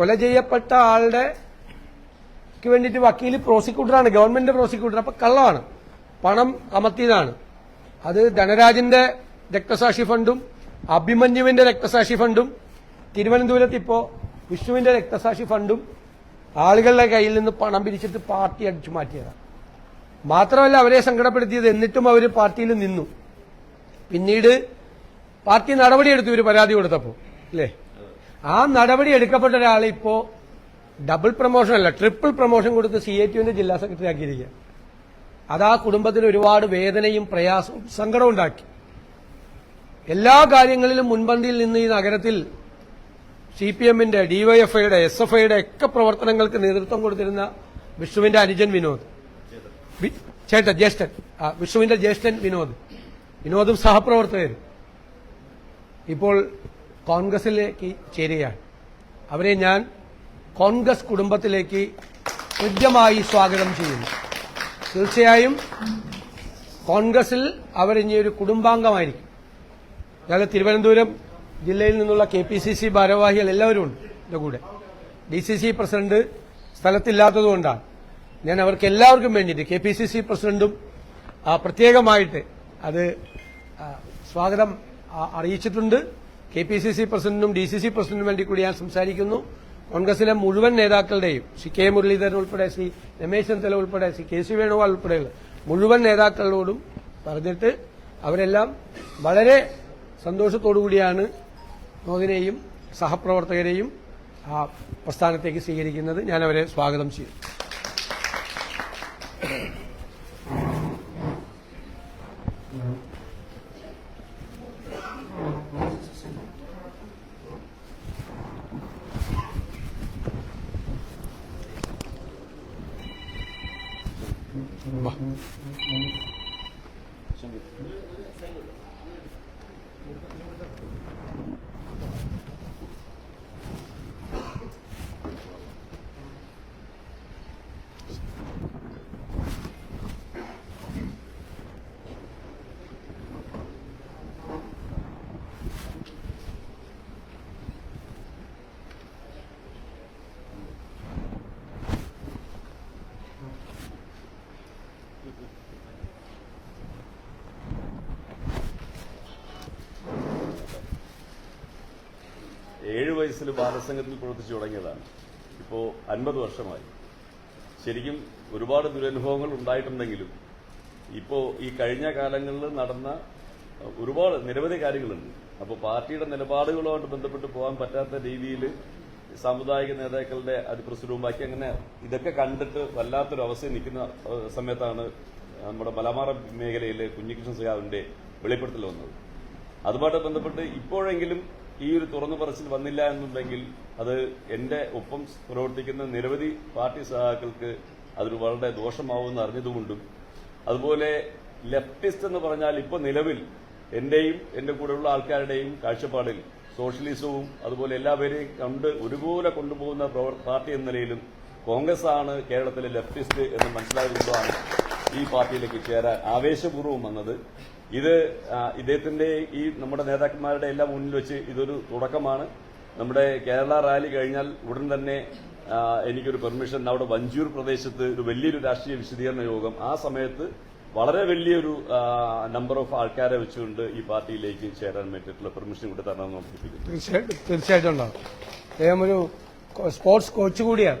കൊല ചെയ്യപ്പെട്ട ആളുടെ വേണ്ടിയിട്ട് വക്കീൽ പ്രോസിക്യൂട്ടറാണ് ഗവൺമെന്റ് പ്രോസിക്യൂട്ടർ. അപ്പൊ കള്ളമാണ്. പണം കമത്തിയതാണ് അത് ധനരാജിന്റെ രക്തസാക്ഷി ഫണ്ടും അഭിമന്യുവിന്റെ രക്തസാക്ഷി ഫണ്ടും തിരുവനന്തപുരത്ത് ഇപ്പോ വിഷ്ണുവിന്റെ രക്തസാക്ഷി ഫണ്ടും ആളുകളുടെ കയ്യിൽ നിന്ന് പണം പിരിച്ചിട്ട് പാർട്ടി അടിച്ചു മാറ്റിയതാണ് മാത്രമല്ല അവരെ സങ്കടപ്പെടുത്തിയത് എന്നിട്ടും അവർ പാർട്ടിയിൽ നിന്നു. പിന്നീട് പാർട്ടി നടപടിയെടുത്തു ഇവർ പരാതി കൊടുത്തപ്പോൾ അല്ലേ? ആ നടപടി എടുക്കപ്പെട്ട ഒരാളെ ഇപ്പോ ഡബിൾ പ്രൊമോഷൻ അല്ല ട്രിപ്പിൾ പ്രൊമോഷൻ കൊടുത്ത് സി എ ടിയുവിന്റെ ജില്ലാ സെക്രട്ടറി ആക്കിയിരിക്കുക അത് ആ കുടുംബത്തിന് ഒരുപാട് വേദനയും പ്രയാസവും സങ്കടവും ഉണ്ടാക്കി. എല്ലാ കാര്യങ്ങളിലും മുൻപന്തിയിൽ നിന്ന് ഈ നഗരത്തിൽ സി പി എമ്മിന്റെ ഡിവൈഎഫ്ഐയുടെ എസ് എഫ് ഐയുടെ ഒക്കെ പ്രവർത്തനങ്ങൾക്ക് നേതൃത്വം കൊടുത്തിരുന്ന വിഷ്ണുവിന്റെ അനുജൻ വിനോദ്. ചേട്ടൻ ജ്യേഷ്ഠൻ. വിഷ്ണുവിന്റെ ജ്യേഷ്ഠൻ വിനോദ്. വിനോദും സഹപ്രവർത്തകരും. ഇപ്പോൾ കോൺഗ്രസിലേക്ക് ചേരുകയാണ്. അവരെ ഞാൻ കോൺഗ്രസ് കുടുംബത്തിലേക്ക് ഹൃദ്യമായി സ്വാഗതം ചെയ്യുന്നു. തീർച്ചയായും കോൺഗ്രസിൽ അവർ ഇനി ഒരു കുടുംബാംഗമായിരിക്കും. ഞങ്ങൾ തിരുവനന്തപുരം ജില്ലയിൽ നിന്നുള്ള കെ പി സി സി ഭാരവാഹികൾ എല്ലാവരും ഉണ്ട് എന്റെ കൂടെ. ഡി സി സി പ്രസിഡന്റ് സ്ഥലത്തില്ലാത്തതുകൊണ്ടാണ് ഞാൻ അവർക്ക് എല്ലാവർക്കും വേണ്ടിയിട്ട് കെ പി സി സി പ്രസിഡന്റും പ്രത്യേകമായിട്ട് അത് സ്വാഗതം അറിയിച്ചിട്ടുണ്ട്. കെ പി സി സി പ്രസിഡന്റും ഡി സി സി പ്രസിഡന്റിനും വേണ്ടി കൂടി ഞാൻ സംസാരിക്കുന്നു. കോൺഗ്രസിലെ മുഴുവൻ നേതാക്കളുടെയും സി കെ മുരളീധരൻ ഉൾപ്പെടെ ശ്രീ രമേശ് ചെന്നിത്തല ഉൾപ്പെടെ ശ്രീ കെ സി വേണുഗോപാൽ ഉൾപ്പെടെയുള്ള മുഴുവൻ നേതാക്കളോടും പറഞ്ഞിട്ട് അവരെല്ലാം വളരെ സന്തോഷത്തോടുകൂടിയാണ് മോദിനെയും സഹപ്രവർത്തകരെയും ആ പ്രസ്ഥാനത്തേക്ക് സ്വീകരിക്കുന്നത്. ഞാൻ അവരെ സ്വാഗതം ചെയ്യും 嗯吧，嗯嗯嗯，先给。ഏഴ് വയസ്സിൽ ബാലസംഘത്തിൽ പ്രവർത്തിച്ചു തുടങ്ങിയതാണ്. ഇപ്പോൾ അൻപത് വർഷമായി. ശരിക്കും ഒരുപാട് ദുരനുഭവങ്ങൾ ഉണ്ടായിട്ടുണ്ടെങ്കിലും ഇപ്പോൾ ഈ കഴിഞ്ഞ കാലങ്ങളിൽ നടന്ന ഒരുപാട് നിരവധി കാര്യങ്ങളുണ്ട്. അപ്പോൾ പാർട്ടിയുടെ നിലപാടുകളുമായിട്ട് ബന്ധപ്പെട്ട് പോകാൻ പറ്റാത്ത രീതിയിൽ സാമുദായിക നേതാക്കളുടെ അതിപ്രസുരവും ബാക്കി അങ്ങനെ ഇതൊക്കെ കണ്ടിട്ട് വല്ലാത്തൊരു അവസ്ഥയിൽ നിൽക്കുന്ന സമയത്താണ് നമ്മുടെ മലമാറ മേഖലയിലെ കുഞ്ഞികൃഷ്ണൻ സഖാവിന്റെ വെളിപ്പെടുത്തൽ വന്നത്. അതുമായിട്ട് ബന്ധപ്പെട്ട് ഇപ്പോഴെങ്കിലും ഈ ഒരു തുറന്നു പറച്ചിൽ വന്നില്ല എന്നുണ്ടെങ്കിൽ അത് എന്റെ ഒപ്പം പ്രവർത്തിക്കുന്ന നിരവധി പാർട്ടി സഹാക്കൾക്ക് അതൊരു വളരെ ദോഷമാവുമെന്ന് അറിഞ്ഞതുകൊണ്ടും അതുപോലെ ലെഫ്റ്റിസ്റ്റ് എന്ന് പറഞ്ഞാൽ ഇപ്പൊ നിലവിൽ എന്റെയും എന്റെ കൂടെയുള്ള ആൾക്കാരുടെയും കാഴ്ചപ്പാടിൽ സോഷ്യലിസവും അതുപോലെ എല്ലാവരെയും കണ്ട് ഒരുപോലെ കൊണ്ടുപോകുന്ന പാർട്ടി എന്ന നിലയിലും കോൺഗ്രസ് ആണ് കേരളത്തിലെ ലെഫ്റ്റിസ്റ്റ് എന്ന് മനസ്സിലായതുകൊണ്ടാണ് ഈ പാർട്ടിയിലേക്ക് ചേരാൻ ആവേശപൂർവം വന്നത്. ഇത് ഇദ്ദേഹത്തിന്റെ ഈ നമ്മുടെ നേതാക്കന്മാരുടെ എല്ലാം മുന്നിൽ വെച്ച് ഇതൊരു തുടക്കമാണ്. നമ്മുടെ കേരള റാലി കഴിഞ്ഞാൽ ഉടൻ തന്നെ എനിക്കൊരു പെർമിഷൻ. അവിടെ വഞ്ചൂർ പ്രദേശത്ത് ഒരു വലിയൊരു രാഷ്ട്രീയ വിശദീകരണ യോഗം. ആ സമയത്ത് വളരെ വലിയൊരു നമ്പർ ഓഫ് ആൾക്കാരെ വെച്ചുകൊണ്ട് ഈ പാർട്ടിയിലേക്ക് ചേരാൻ വേണ്ടിയിട്ടുള്ള പെർമിഷൻ കൂടി തരണമെന്ന് തീർച്ചയായിട്ടും തീർച്ചയായിട്ടും ഉണ്ടാവും അദ്ദേഹം ഒരു സ്പോർട്സ് കോച്ച് കൂടിയാണ്.